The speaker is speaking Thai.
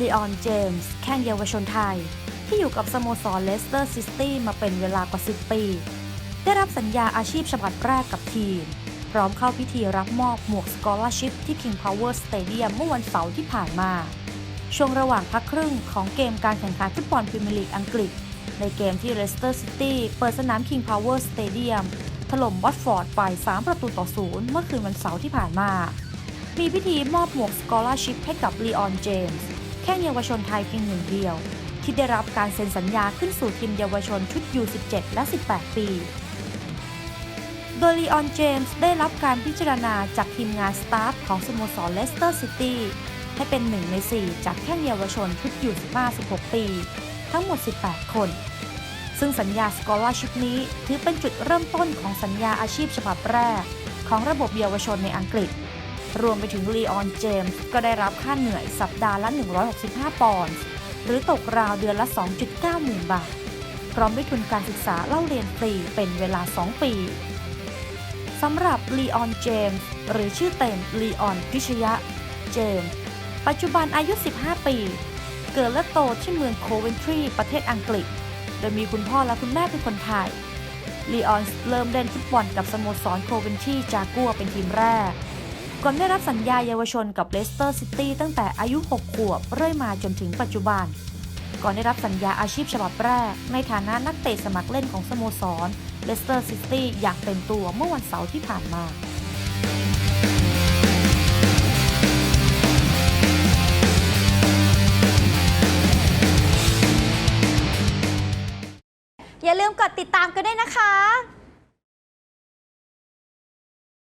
ลีออน เจมส์ แข้งเยาวชนไทย ที่อยู่กับสโมสรเลสเตอร์ซิตี้มาเป็นเวลากว่า 10 ปี ได้รับสัญญาอาชีพฉบับแรกกับทีม พร้อมเข้าพิธีรับมอบหมวกสกอ r ชิพที่ King Power Stadium เมื่อวันเสาร์ที่ผ่านมา ช่วงระหว่างพักครึ่งของเกมการแข่งขันฟุตบอลพรีเมียร์ลีกอังกฤษ ในเกมที่เลสเตอร์ซิตี้เปิดสนาม King Power Stadium ถล่มวัตฟอร์ดไป 3 ประตูต่อศูนย์เมื่อคืนวันเสาร์ที่ผ่านมา มีพิธีมอบหมวกสกอ r ชิพให้กับลีออน เจมส์ แข้งเยาวชนไทยเพียงหนึ่งเดียว ที่ได้รับการเซ็นสัญญาขึ้นสู่ทีมเยาวชนชุด U17 และ 18 ปี โดยลีออนเจมส์ได้รับการพิจารณาจากทีมงานสตาฟของสโมสรเลสเตอร์ซิตี้ให้เป็นหนึ่งใน 4 จากแข้งเยาวชนชุดอยู่15-16 ปี ทั้งหมด 18 คนซึ่งสัญญาสกอ r ชิพนี้ถือเป็นจุดเริ่มต้นของสัญญาอาชีพฉบับแรก ของระบบเยาวชนในอังกฤษ รวมไปถึงลีออนเจมส์ก็ได้รับค่าเหนื่อยสัปดาห์ละ 165 ปอนด์หรือตกราวเดือนละ 2.9 หมื่นบาท พร้อมด้วยทุนการศึกษาเล่าเรียนฟรีเป็นเวลา 2 ปีสำหรับลีออนเจมส์หรือชื่อเต็มลีออนพิชยะ เจมส์ปัจจุบันอายุ 15 ปี เกิดและโตที่เมืองโคเวนทรีประเทศอังกฤษ โดยมีคุณพ่อและคุณแม่เป็นคนไทยลีออนเริ่มเล่นฟุตบอลกับสโมสรโคเวนทรีจากัวเป็นทีมแรก ก่อนได้รับสัญญาเยาวชนกับเลสเตอร์ซิตี้ตั้งแต่อายุ 6 ขวบ เรื่อยมาจนถึงปัจจุบัน ก่อนได้รับสัญญาอาชีพฉบับแรก ในฐานะนักเตะสมัครเล่นของสโมสรเลสเตอร์ซิตี้อย่างเต็มตัวเมื่อวันเสาร์ที่ผ่านมาอย่าลืมกดติดตามกันด้วยนะคะ